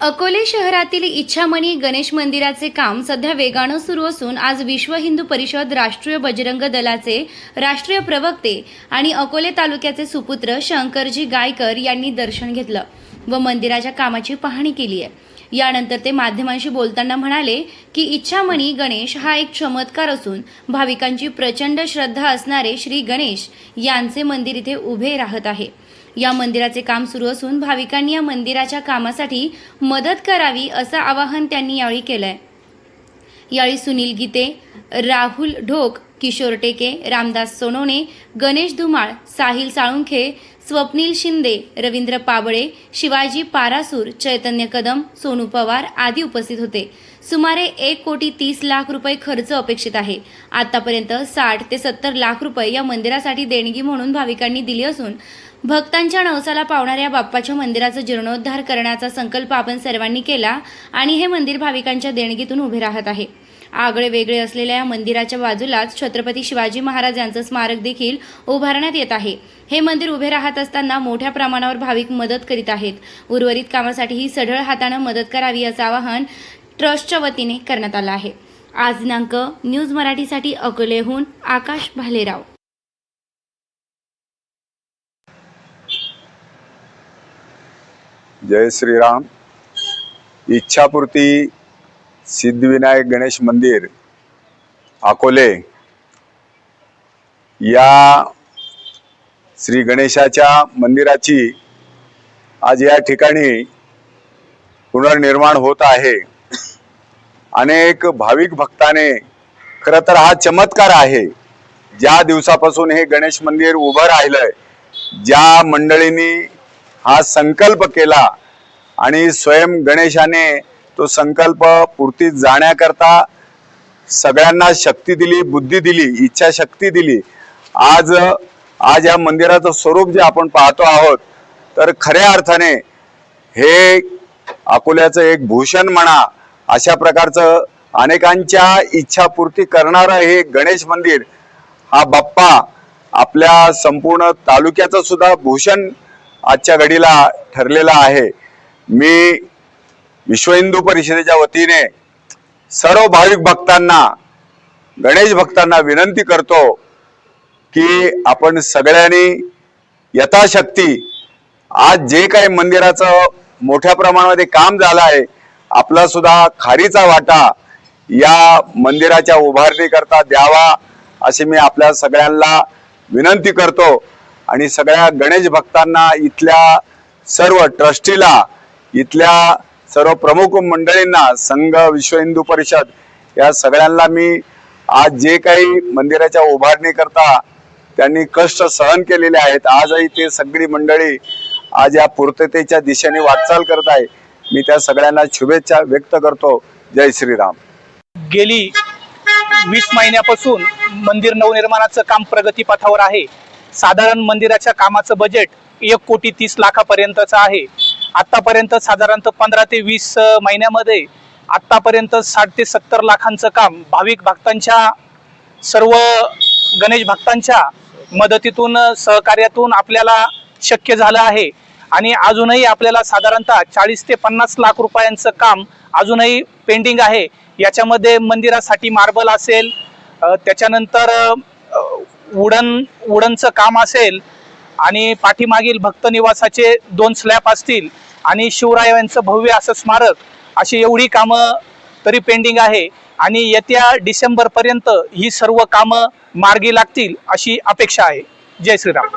अकोले शहरातील इच्छामणी गणेश मंदिराचे काम सध्या वेगानं सुरू असून आज विश्व हिंदू परिषद राष्ट्रीय बजरंग दलाचे राष्ट्रीय प्रवक्ते आणि अकोले तालुक्याचे सुपुत्र शंकरजी गायकर यांनी दर्शन घेतलं व मंदिराच्या कामाची पाहणी केली आहे. यानंतर ते माध्यमांशी बोलताना म्हणाले की इच्छामणी गणेश हा एक चमत्कार असून भाविकांची प्रचंड श्रद्धा असणारे श्री गणेश यांचे मंदिर इथे उभे राहत आहे. या मंदिराचे काम सुरू असून भाविकांनी या मंदिराच्या कामासाठी मदत करावी असं आवाहन त्यांनी यावेळी केलंय. यावेळी सुनील गीते राहुल ढोक किशोर टेके रामदास सोनवणे गणेश धुमाळ साहिल साळुंखे स्वप्नील शिंदे रवींद्र पाबळे शिवाजी पारासूर चैतन्य कदम सोनू पवार आदी उपस्थित होते. सुमारे एक कोटी तीस लाख रुपये खर्च अपेक्षित आहे. आतापर्यंत साठ ते सत्तर लाख रुपये या मंदिरासाठी देणगी म्हणून भाविकांनी दिली असून भक्तांच्या नवसाला पावणाऱ्या बाप्पाच्या मंदिराचा जीर्णोद्धार करण्याचा संकल्प आपण सर्वांनी केला आणि हे मंदिर भाविकांच्या देणगीतून उभे राहत आहे. आगळे वेगळे असलेल्या या मंदिराच्या बाजूलाच छत्रपती शिवाजी महाराज यांचं स्मारक देखील उभारण्यात येत आहे. हे मंदिर उभे राहत असताना मोठ्या प्रमाणावर भाविक मदत करीत आहेत. उर्वरित कामासाठीही सढळ हातानं मदत करावी असं आवाहन ट्रस्टच्या वतीने करण्यात आलं आहे. आज दिनांक न्यूज मराठीसाठी अकोलेहून आकाश भालेराव. जय श्रीराम. इच्छापूर्ती सिद्धिविनायक गणेश मंदिर अकोले या श्री गणेशाच्या मंदिराची आज या ठिकाणी पुनर्निर्माण होत आहे. अनेक भाविक भक्ताने खरं तर हा चमत्कार आहे ज्या दिवसापासून हे गणेश मंदिर उभं राहिलंय ज्या मंडळींनी हा संकल्प केला आणि स्वयं गणेशाने तो संकल्प पूर्ती जाण्याकरता सगळ्यांना शक्ती दिली बुद्धी दिली इच्छाशक्ती दिली. आज आज या मंदिराचं स्वरूप जे आपण पाहतो आहोत तर खऱ्या अर्थाने हे अकोल्याचं एक भूषण म्हणा अशा प्रकारचं अनेकांच्या इच्छापूर्ती करणारं हे गणेश मंदिर हा बाप्पा आपल्या संपूर्ण तालुक्याचं सुद्धा भूषण आजच्या घडीला ठरलेला आहे. मी विश्व हिंदू परिषदेच्या वतीने सर्व भाविक भक्तांना गणेश भक्तांना विनंती करतो की आपण सगळ्यांनी यथाशक्ती आज जे काही मंदिराचं मोठ्या प्रमाणामध्ये काम झालं आहे आपला सुद्धा खारीचा वाटा या मंदिराच्या उभारणीकरता द्यावा अशी मी आपल्या सगळ्यांना विनंती करतो. आणि सगळ्या गणेश भक्तांना इथल्या सर्व ट्रस्टीला इथल्या सर्व प्रमुख मंडळींना संघ विश्व हिंदू परिषद या सगळ्यांना मी आज जे काही मंदिराच्या उभारणी करता त्यांनी कष्ट सहन केलेले आहेत. आजही ते सगळी मंडळी आज या पूर्ततेच्या दिशेने वाटचाल करत आहे. मी त्या सगळ्यांना शुभेच्छा व्यक्त करतो. जय श्रीराम. गेली वीस महिन्यापासून मंदिर नवनिर्माणाचं काम प्रगतीपथावर आहे. साधारण मंदिराच्या कामाचं बजेट एक कोटी तीस लाखापर्यंतचं आहे. आतापर्यंत साधारणतः पंधरा ते वीस महिन्यामध्ये आतापर्यंत साठ ते सत्तर लाखांचं काम भाविक भक्तांच्या सर्व गणेश भक्तांच्या मदतीतून सहकार्यातून आपल्याला शक्य झालं आहे. आणि अजूनही आपल्याला साधारणतः चाळीस ते पन्नास लाख रुपयांचं काम अजूनही पेंडिंग आहे. याच्यामध्ये मंदिरासाठी मार्बल असेल त्याच्यानंतर वुडन वुडनचं काम असेल आणि पाठीमागील भक्त निवासाचे दोन स्लॅब असतील आणि शिवरायांचं भव्य असं स्मारक अशी एवढी कामं तरी पेंडिंग आहे. आणि येत्या डिसेंबरपर्यंत ही सर्व कामं मार्गी लागतील अशी अपेक्षा आहे. जय श्रीराम.